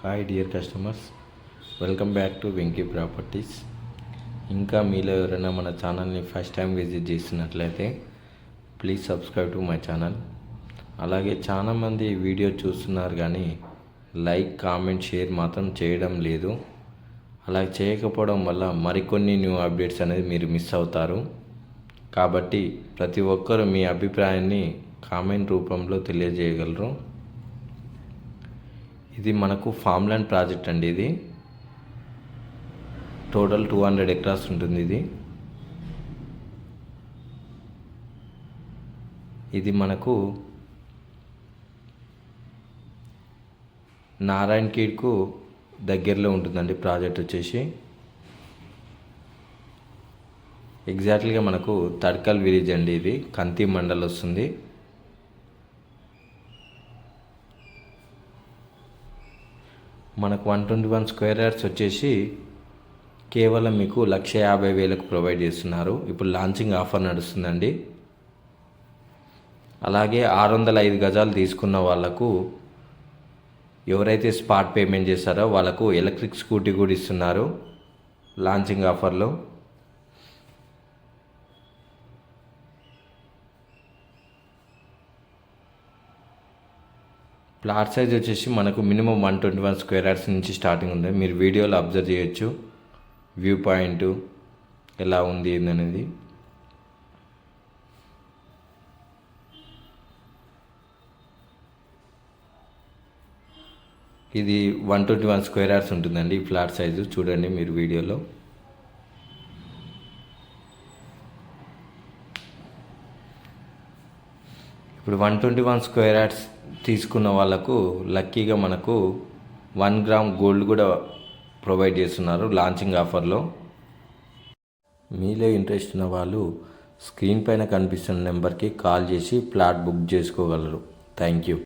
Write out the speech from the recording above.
Hi dear customers welcome back to Venky properties ఇంకా మీలో ఎవరైనా మన ఛానల్ని ఫస్ట్ టైం విజిట్ చేస్తున్నట్లయితే please subscribe to my channel అలాగే చాలామంది వీడియో చూస్తున్నారు కానీ లైక్ కామెంట్ షేర్ మాత్రం చేయడం లేదు. అలా చేయకపోవడం వల్ల మరికొన్ని న్యూ అప్డేట్స్ అనేది మీరు మిస్ అవుతారు. కాబట్టి ప్రతి ఒక్కరూ మీ అభిప్రాయాన్ని కామెంట్ రూపంలో తెలియజేయగలరు. ఇది మనకు ఫామ్లాండ్ ప్రాజెక్ట్ అండి ఇది. టోటల్ టూ హండ్రెడ్ ఎకరాస్ ఉంటుంది ఇది. ఇది మనకు నారాయణ ఖేడ్కు దగ్గరలో ఉంటుందండి ప్రాజెక్ట్ వచ్చేసి. ఎగ్జాక్ట్లీగా మనకు తడ్కల్ విలేజ్ అండి ఇది. కంతి మండల్ వస్తుంది. మనకు one twenty one square yards వచ్చేసి కేవలం మీకు లక్ష యాభై వేలకు ప్రొవైడ్ చేస్తున్నారు. ఇప్పుడు లాంచింగ్ ఆఫర్ నడుస్తుందండి. అలాగే ఆరు వందల ఐదు గజాలు తీసుకున్న వాళ్ళకు ఎవరైతే స్పాట్ పేమెంట్ చేస్తారో వాళ్ళకు ఎలక్ట్రిక్ స్కూటీ కూడా ఇస్తున్నారు. లాంచింగ్ ఆఫర్లో ప్లాట్ సైజ్ వచ్చేసి మనకు minimum one twenty one square yards నుంచి స్టార్టింగ్ ఉంది. మీరు వీడియోలో అబ్జర్వ్ చేయొచ్చు. వ్యూ పాయింట్ ఎలా ఉంది ఏందనేది. ఇది one twenty one square yards ఉంటుందండి ఈ ఫ్లాట్ సైజు. చూడండి మీరు వీడియోలో. ఇప్పుడు one twenty one square yards తీసుకున్న వాళ్ళకు లక్కీగా మనకు వన్ గ్రామ్ గోల్డ్ కూడా ప్రొవైడ్ చేస్తున్నారు లాంచింగ్ ఆఫర్లో. మీలో ఇంట్రెస్ట్ ఉన్న వాళ్ళు స్క్రీన్ పైన కనిపిస్తున్న నెంబర్కి కాల్ చేసి ప్లాట్ బుక్ చేసుకోగలరు. Thank you.